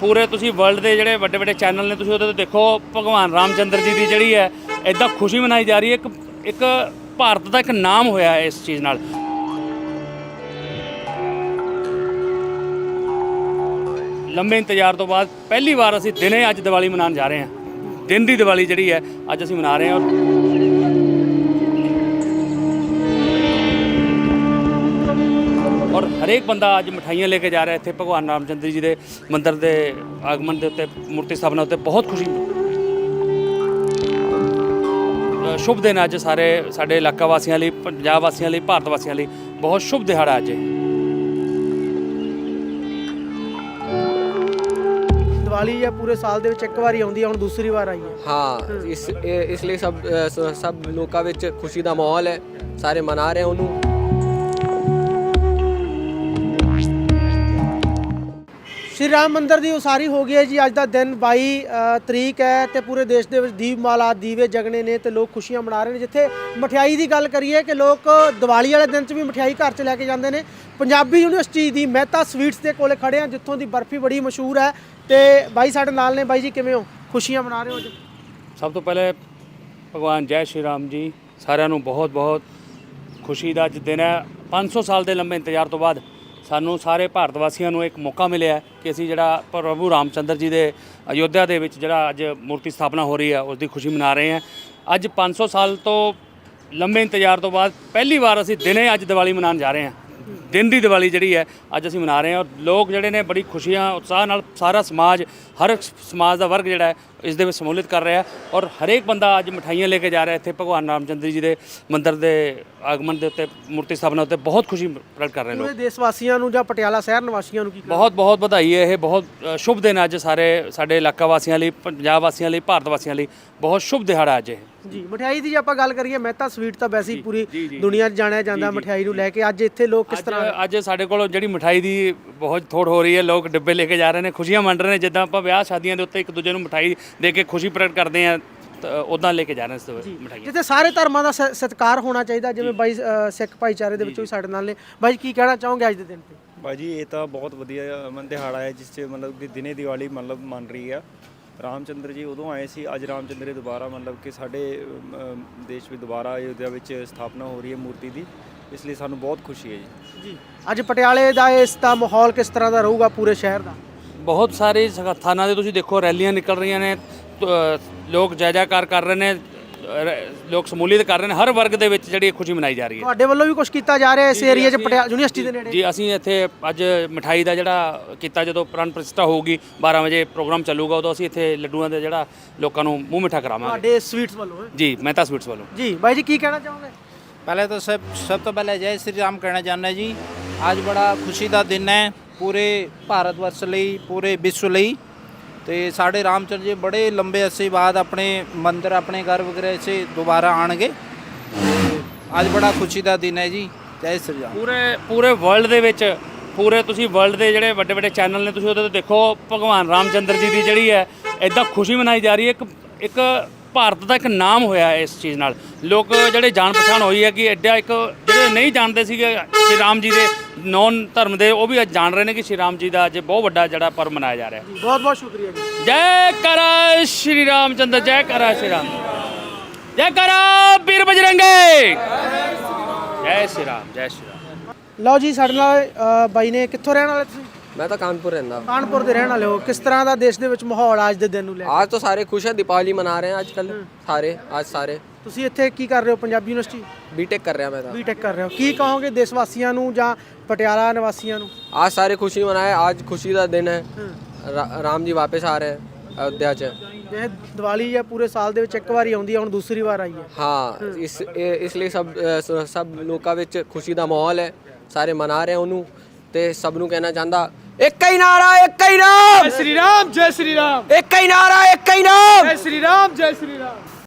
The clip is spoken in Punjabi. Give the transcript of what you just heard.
ਪੂਰੇ ਤੁਸੀਂ ਵਰਲਡ ਦੇ ਜਿਹੜੇ ਵੱਡੇ ਵੱਡੇ ਚੈਨਲ ਨੇ, ਤੁਸੀਂ ਉਹਦੇ ਤੇ ਦੇਖੋ, ਭਗਵਾਨ ਰਾਮਚੰਦਰ ਜੀ ਦੀ ਜਿਹੜੀ ਹੈ ਇਦਾਂ ਖੁਸ਼ੀ ਮਨਾਈ ਜਾ ਰਹੀ ਹੈ, ਇੱਕ ਇੱਕ ਭਾਰਤ ਦਾ ਇੱਕ ਨਾਮ ਹੋਇਆ ਹੈ ਇਸ ਚੀਜ਼ ਨਾਲ। ਲੰਬੇ ਇੰਤਜ਼ਾਰ ਤੋਂ ਬਾਅਦ ਪਹਿਲੀ ਵਾਰ ਅਸੀਂ ਦਿਨੇ ਅੱਜ ਦੀਵਾਲੀ ਮਨਾਉਣ ਜਾ ਰਹੇ ਹਾਂ। ਦਿਨ ਦੀ ਦੀਵਾਲੀ ਜਿਹੜੀ ਹੈ, ਅੱਜ ਅਸੀਂ ਮਨਾ ਰਹੇ ਹਾਂ। ਔਰ ਔਰ ਹਰੇਕ ਬੰਦਾ ਅੱਜ ਮਠਾਈਆਂ ਲੈ ਕੇ ਜਾ ਰਿਹਾ ਇੱਥੇ ਭਗਵਾਨ ਰਾਮਚੰਦਰ ਜੀ ਦੇ ਮੰਦਿਰ ਦੇ ਆਗਮਨ ਦੇ ਉੱਤੇ ਮੂਰਤੀ ਸਥਾਪਨਾ ਉੱਤੇ ਬਹੁਤ ਖੁਸ਼ੀ। ਸ਼ੁਭ ਦਿਨ ਅੱਜ ਸਾਰੇ ਸਾਡੇ ਇਲਾਕਾ ਵਾਸੀਆਂ ਲਈ ਪੰਜਾਬ ਵਾਸੀਆਂ ਲਈ ਭਾਰਤ ਵਾਸੀਆਂ ਲਈ ਬਹੁਤ ਸ਼ੁਭ ਦਿਹਾੜਾ ਅੱਜ। ਦੀਵਾਲੀ ਜਾਂ ਪੂਰੇ ਸਾਲ ਦੇ ਵਿੱਚ ਇੱਕ ਵਾਰੀ ਆਉਂਦੀ ਹੈ ਹੁਣ ਦੂਸਰੀ ਵਾਰ ਆਈ ਹੈ ਹਾਂ ਇਸ ਇਸ ਲਈ ਸਭ ਸਭ ਲੋਕਾਂ ਵਿੱਚ ਖੁਸ਼ੀ ਦਾ ਮਾਹੌਲ ਹੈ ਸਾਰੇ ਮਨਾ ਰਹੇ ਉਹਨੂੰ। ਸ਼੍ਰੀ ਰਾਮ ਮੰਦਿਰ ਦੀ ਉਸਾਰੀ ਹੋ ਗਈ ਹੈ ਜੀ। ਅੱਜ ਦਾ ਦਿਨ 22 ਤਰੀਕ ਹੈ ਤੇ ਪੂਰੇ ਦੇਸ਼ ਦੇ ਵਿੱਚ ਦੀਪਮਾਲਾ, ਦੀਵੇ ਜਗਣੇ ਨੇ ਤੇ ਲੋਕ ਖੁਸ਼ੀਆਂ ਮਨਾ ਰਹੇ ਨੇ। ਜਿੱਥੇ ਮਠਿਆਈ ਦੀ ਗੱਲ ਕਰੀਏ ਕਿ ਲੋਕ ਦੀਵਾਲੀ ਵਾਲੇ ਦਿਨ 'ਚ ਵੀ ਮਠਿਆਈ ਘਰ 'ਚ ਲੈ ਕੇ ਜਾਂਦੇ ਨੇ। ਪੰਜਾਬੀ ਯੂਨੀਵਰਸਿਟੀ ਦੀ ਮਹਿਤਾ ਸਵੀਟਸ ਦੇ ਕੋਲੇ ਖੜੇ ਆ ਜਿੱਥੋਂ ਦੀ ਬਰਫੀ ਬੜੀ ਮਸ਼ਹੂਰ ਹੈ। ਤੇ ਬਾਈ ਸਾਡੇ ਨਾਲ ਨੇ। ਬਾਈ ਜੀ, ਕਿਵੇਂ ਹੋ? ਖੁਸ਼ੀਆਂ ਮਨਾ ਰਹੇ ਹੋ ਅੱਜ? ਸਭ ਤੋਂ ਪਹਿਲੇ ਭਗਵਾਨ ਜੈ ਸ਼੍ਰੀ ਰਾਮ ਜੀ, ਸਾਰਿਆਂ ਨੂੰ ਬਹੁਤ ਬਹੁਤ ਖੁਸ਼ੀ ਦਾ ਅੱਜ ਦਿਨ ਹੈ। 500 ਸਾਲ ਦੇ ਲੰਬੇ ਇੰਤਜ਼ਾਰ ਤੋਂ ਬਾਅਦ ਸਾਨੂੰ ਸਾਰੇ ਭਾਰਤ ਵਾਸੀਆਂ ਨੂੰ ਇੱਕ ਮੌਕਾ ਮਿਲਿਆ ਕਿ ਅਸੀਂ ਜਿਹੜਾ ਪ੍ਰਭੂ ਰਾਮਚੰਦਰ ਜੀ ਦੇ ਅਯੋਧਿਆ ਦੇ ਵਿੱਚ ਜਿਹੜਾ ਅੱਜ ਮੂਰਤੀ ਸਥਾਪਨਾ ਹੋ ਰਹੀ ਹੈ, ਉਸ ਦੀ ਖੁਸ਼ੀ ਮਨਾ ਰਹੇ ਹਾਂ। ਅੱਜ 500 ਸਾਲ ਤੋਂ ਲੰਬੇ ਇੰਤਜ਼ਾਰ ਤੋਂ ਬਾਅਦ ਪਹਿਲੀ ਵਾਰ ਅਸੀਂ ਦਿਨੇ ਅੱਜ ਦੀਵਾਲੀ ਮਨਾਉਣ ਜਾ ਰਹੇ ਹਾਂ। ਦਿਨ ਦੀ ਦੀਵਾਲੀ ਜਿਹੜੀ ਹੈ ਅੱਜ ਅਸੀਂ ਮਨਾ ਰਹੇ ਹਾਂ ਔਰ ਲੋਕ ਜਿਹੜੇ ਨੇ ਬੜੀ ਖੁਸ਼ੀਆਂ ਉਤਸ਼ਾਹ ਨਾਲ ਸਾਰਾ ਸਮਾਜ ਹਰ ਇੱਕ ਸਮਾਜ ਦਾ ਵਰਗ ਜਿਹੜਾ ਹੈ ਇਸ ਦੇ ਵਿੱਚ ਸਮੂਲਿਤ ਕਰ ਰਿਹਾ ਔਰ ਹਰੇਕ ਬੰਦਾ ਅੱਜ ਮਠਾਈਆਂ ਲੈ ਕੇ ਜਾ ਰਿਹਾ ਇੱਥੇ ਭਗਵਾਨ ਰਾਮਚੰਦਰ ਜੀ ਦੇ ਮੰਦਿਰ ਦੇ ਆਗਮਨ ਦੇ ਉੱਤੇ ਮੂਰਤੀ ਸਥਾਪਨਾ ਉੱਤੇ ਬਹੁਤ ਖੁਸ਼ੀ ਪ੍ਰਗਟ ਕਰ ਰਹੇ ਲੋਕ ਪੂਰੇ ਦੇਸ਼ ਵਾਸੀਆਂ ਨੂੰ ਜਾਂ ਪਟਿਆਲਾ ਸ਼ਹਿਰ ਨਿਵਾਸੀਆਂ ਨੂੰ ਕੀ? ਬਹੁਤ ਬਹੁਤ ਵਧਾਈ ਹੈ ਇਹ ਬਹੁਤ ਸ਼ੁਭ ਦਿਨ ਅੱਜ ਸਾਰੇ ਸਾਡੇ ਇਲਾਕਾ ਵਾਸੀਆਂ ਲਈ ਪੰਜਾਬ ਵਾਸੀਆਂ ਲਈ ਭਾਰਤ ਵਾਸੀਆਂ ਲਈ ਬਹੁਤ ਸ਼ੁਭ ਦਿਹਾੜਾ ਅੱਜ ਇਹ ਜੀ ਮਠਿਆਈ ਦੀ ਜੇ ਆਪਾਂ ਗੱਲ ਕਰੀਏ ਮਹਿਤਾ ਸਵੀਟ ਤਾਂ ਵੈਸੇ ਹੀ ਪੂਰੀ। ਦੁਨੀਆ 'ਚ ਜਾਣਿਆ ਜਾਂਦਾ ਮਠਿਆਈ ਨੂੰ ਲੈ ਕੇ ਅੱਜ ਇੱਥੇ ਲੋਕ ਕਿਸ ਤਰ੍ਹਾਂ ਅੱਜ ਸਾਡੇ ਕੋਲ ਜਿਹੜੀ ਮਠਾਈ ਦੀ ਬਹੁਤ ਥੋੜ ਹੋ ਰਹੀ ਹੈ ਲੋਕ ਡੱਬੇ ਲੈ ਕੇ ਜਾ ਰਹੇ ਨੇ ਖੁਸ਼ੀਆਂ ਵੰਡ ਰਹੇ ਨੇ ਜਿੱਦਾਂ ਆਪਾਂ ਵਿਆਹ ਸ਼ਾਦੀਆਂ ਦੇ ਉੱਤੇ ਇੱਕ ਦੂਜੇ ਨੂੰ ਮਠਾਈ ਦੇ ਕੇ ਖੁਸ਼ੀ ਪ੍ਰਗਟ ਕਰਦੇ ਆ ਉਦਾਂ ਲੈ ਕੇ ਜਾ ਰਹੇ ਨੇ ਇਸ ਮਠਾਈਆਂ। ਜਿੱਥੇ ਸਾਰੇ ਧਰਮਾਂ ਦਾ ਸ- ਸਤਿਕਾਰ ਹੋਣਾ ਚਾਹੀਦਾ ਜਿਵੇਂ ਬਾਈ ਅ, ਸਿੱਖ ਭਾਈਚਾਰੇ ਦੇ ਵਿੱਚੋਂ ਵੀ ਸਾਡੇ ਨਾਲ ਨੇ। ਬਾਈ ਕੀ ਕਹਿਣਾ ਚਾਹੋਗੇ ਅੱਜ ਦੇ ਦਿਨ ਤੇ? ਭਾਜੀ ਇਹ ਤਾਂ ਬਹੁਤ ਵਧੀਆ ਮਨ ਦਿਹਾੜਾ ਹੈ ਜਿਸ 'ਚ ਮਤਲਬ ਕਿ ਦਿਨੇ ਦੀਵਾਲੀ ਮਤਲਬ ਮੰਨ ਰਹੀ ਆ। ਰਾਮਚੰਦਰ ਜੀ ਉਦੋਂ ਆਏ ਸੀ ਅੱਜ ਰਾਮਚੰਦਰ ਜੀ ਦੁਬਾਰਾ ਮਤਲਬ ਕਿ ਸਾਡੇ ਦੇਸ਼ ਵਿੱਚ ਦੁਬਾਰਾ ਅਯੋਧਿਆ ਵਿੱਚ ਸਥਾਪਨਾ ਹੋ ਰਹੀ ਹੈ ਮੂਰਤੀ ਦੀ ਇਸ ਲਈ ਸਾਨੂੰ ਬਹੁਤ ਖੁਸ਼ੀ ਹੈ ਜੀ। ਜੀ ਅੱਜ ਪਟਿਆਲੇ ਦਾ ਇਸ ਦਾ ਮਾਹੌਲ ਕਿਸ ਤਰ੍ਹਾਂ ਦਾ ਰਹੂਗਾ ਪੂਰੇ ਸ਼ਹਿਰ ਦਾ? ਬਹੁਤ ਸਾਰੇ ਥਾਨਾਂ ਦੇ ਤੁਸੀਂ ਦੇਖੋ ਰੈਲੀਆਂ ਨਿਕਲ ਰਹੀਆਂ ਨੇ ਲੋਕ ਜੈ ਜੈਕਾਰ ਕਰ ਰਹੇ ਨੇ ਲੋਕ ਸ਼ਮੂਲੀਅਤ ਕਰ ਰਹੇ ਨੇ ਹਰ ਵਰਗ ਦੇ ਵਿੱਚ ਜਿਹੜੀ ਖੁਸ਼ੀ ਮਨਾਈ ਜਾ ਰਹੀ ਹੈ। ਤੁਹਾਡੇ ਵੱਲੋਂ ਵੀ ਕੁਝ ਕੀਤਾ ਜਾ ਰਿਹਾ ਇਸ ਏਰੀਆ 'ਚ ਪਟਿਆਲਾ ਯੂਨੀਵਰਸਿਟੀ ਦੇ ਨੇੜੇ? ਜੀ ਅਸੀਂ ਇੱਥੇ ਅੱਜ ਮਠਾਈ ਦਾ ਜਿਹੜਾ ਕੀਤਾ ਜਦੋਂ ਪ੍ਰਣ ਪ੍ਰਤਿਸ਼ਠਾ ਹੋਊਗੀ 12 ਵਜੇ ਪ੍ਰੋਗਰਾਮ ਚੱਲੂਗਾ ਉਦੋਂ ਅਸੀਂ ਇੱਥੇ ਲੱਡੂਆਂ ਦੇ ਜਿਹੜਾ ਲੋਕਾਂ ਨੂੰ ਮੂੰਹ ਮਿੱਠਾ ਕਰਾਵਾਂਗੇ। ਤੁਹਾਡੇ ਸਵੀਟਸ ਵੱਲੋਂ ਹੈਂ। ਜੀ ਮਹਿਤਾ ਸਵੀਟਸ ਵੱਲੋਂ। ਜੀ ਬਾਈ ਜੀ ਕੀ ਕਹਿਣਾ ਚਾਹੁੰਦੇ ਪਹਿਲੇ ਤਾਂ ਸਭ ਸਭ ਤੋਂ पहले ਜੈ ਸ਼੍ਰੀ ਰਾਮ ਕਹਿਣਾ ਚਾਹੁੰਦਾ ਜੀ। ਅੱਜ ਬੜਾ ਖੁਸ਼ੀ ਦਾ ਦਿਨ ਹੈ ਪੂਰੇ ਭਾਰਤ ਵਰਸ ਲਈ ਪੂਰੇ ਵਿਸ਼ਵ ਲਈ। ਤੇ ਸਾਡੇ ਰਾਮਚੰਦਰ ਜੀ ਬੜੇ ਲੰਬੇ ਅਰਸੇ ਬਾਅਦ ਆਪਣੇ ਮੰਦਰ, ਆਪਣੇ ਘਰ ਵਗੈਰਾ ਸੇ ਦੁਬਾਰਾ ਆਣਗੇ ਅੱਜ ਬੜਾ ਖੁਸ਼ੀ ਦਾ ਦਿਨ ਹੈ ਜੀ। ਜੈ ਸ੍ਰੀ ਰਾਮ। ਪੂਰੇ ਪੂਰੇ ਵਰਲਡ ਦੇ ਵਿੱਚ, ਪੂਰੇ ਤੁਸੀਂ ਵਰਲਡ ਦੇ ਜਿਹੜੇ ਵੱਡੇ ਵੱਡੇ ਚੈਨਲ ਨੇ, ਤੁਸੀਂ ਉਹਦੇ ਤੇ ਦੇਖੋ, ਭਗਵਾਨ ਰਾਮਚੰਦਰ ਜੀ ਦੀ ਜਿਹੜੀ ਹੈ ਇਦਾਂ ਖੁਸ਼ੀ ਮਨਾਈ ਜਾ ਰਹੀ ਹੈ। ਇੱਕ ਇੱਕ ਭਾਰਤ ਦਾ ਇੱਕ ਨਾਮ ਹੋਇਆ ਇਸ ਚੀਜ਼ ਨਾਲ। ਲੋਕ ਜਿਹੜੇ ਜਾਣ ਪਛਾਣ ਹੋਈ ਹੈ ਕਿ ਐਡਾ ਇੱਕ ਜਿਹੜੇ ਨਹੀਂ ਜਾਣਦੇ ਸੀਗੇ ਸ਼੍ਰੀ ਰਾਮ ਜੀ ਦੇ ਨੌਨ ਧਰਮ ਦੇ ਉਹ ਵੀ ਅੱਜ ਜਾਣ ਰਹੇ ਨੇ ਕਿ ਸ਼੍ਰੀ ਰਾਮ ਜੀ ਦਾ ਅੱਜ ਬਹੁਤ ਵੱਡਾ ਜਿਹੜਾ ਪਰਵ ਮਨਾਇਆ ਜਾ ਰਿਹਾ ਹੈ ਬਹੁਤ ਬਹੁਤ ਸ਼ੁਕਰੀਆ ਜੀ ਜੈ ਕਰਾ ਸ਼੍ਰੀ ਰਾਮਚੰਦਰ ਜੈ ਕਰਾ ਸ਼੍ਰੀ ਰਾਮ ਜੈ ਕਰਾ ਵੀਰ ਬਜਰੰਗੇ ਜੈ ਸ਼੍ਰੀ ਰਾਮ ਜੈ ਸ਼੍ਰੀ ਰਾਮ ਲਓ ਜੀ ਸਾਡੇ ਨਾਲ ਅ, ਬਾਈ ਨੇ ਕਿੱਥੋਂ ਰਹਿਣ ਵਾਲੇ ਤੁਸੀਂ ਮੈਂ ਤਾਂ ਕਾਨਪੁਰ ਰਹਿੰਦਾ ਕਾਨਪੁਰ ਦੇ ਰਹਿਣ ਵਾਲੇ ਹੋ ਕਿਸ ਤਰ੍ਹਾਂ ਦਾ ਦੇਸ਼ ਦੇ ਵਿੱਚ ਮਾਹੌਲ ਆ ਅੱਜ ਦੇ ਦਿਨ ਨੂੰ ਲੈ ਕੇ? आज तो सारे खुश है दीपावली मना रहे हैं आजकल सारे आज सारे ਤੁਸੀਂ ਇੱਥੇ ਕੀ ਕਰ ਰਹੇ ਹੋ ਪੰਜਾਬੀ ਯੂਨੀਵਰਸਿਟੀ बीटेक कर रहे हैं मैं तो ਬੀਟੈਕ ਕਰ ਰਹੇ ਹੋ ਕੀ ਕਹੋਗੇ ਦੇਸ਼ ਵਾਸੀਆਂ ਨੂੰ ਜਾਂ ਪਟਿਆਲਾ ਨਿਵਾਸੀਆਂ ਨੂੰ आज सारे खुशी मनाए आज खुशी का दिन है रा, राम जी वापस आ रहे हैं अयोध्या से ਇਹ ਦੀਵਾਲੀ ਜਾਂ ਪੂਰੇ ਸਾਲ ਦੇ ਵਿੱਚ ਇੱਕ ਵਾਰੀ ਆਉਂਦੀ ਹੈ ਹੁਣ ਦੂਸਰੀ ਵਾਰ ਆਈ ਹੈ ਹਾਂ ਇਸ ਇਹ- ਇਸ ਲਈ ਸਭ ਅ, ਸ- ਸਭ ਲੋਕਾਂ ਵਿੱਚ ਖੁਸ਼ੀ ਦਾ ਮਾਹੌਲ ਹੈ ਸਾਰੇ ਮਨਾ ਰਹੇ ਉਹਨੂੰ ਤੇ ਸਭ ਨੂੰ ਕਹਿਣਾ ਚਾਹੁੰਦਾ ਇੱਕ ਹੀ ਨਾਰਾ ਇੱਕ ਹੀ ਨਾਮ ਸ਼੍ਰੀ ਰਾਮ ਜੈ ਸ਼੍ਰੀ ਰਾਮ ਇੱਕ ਹੀ ਨਾਰਾ ਇੱਕ ਹੀ ਨਾਮ ਜੈ ਸ਼੍ਰੀ ਰਾਮ ਜੈ ਸ਼੍ਰੀ ਰਾਮ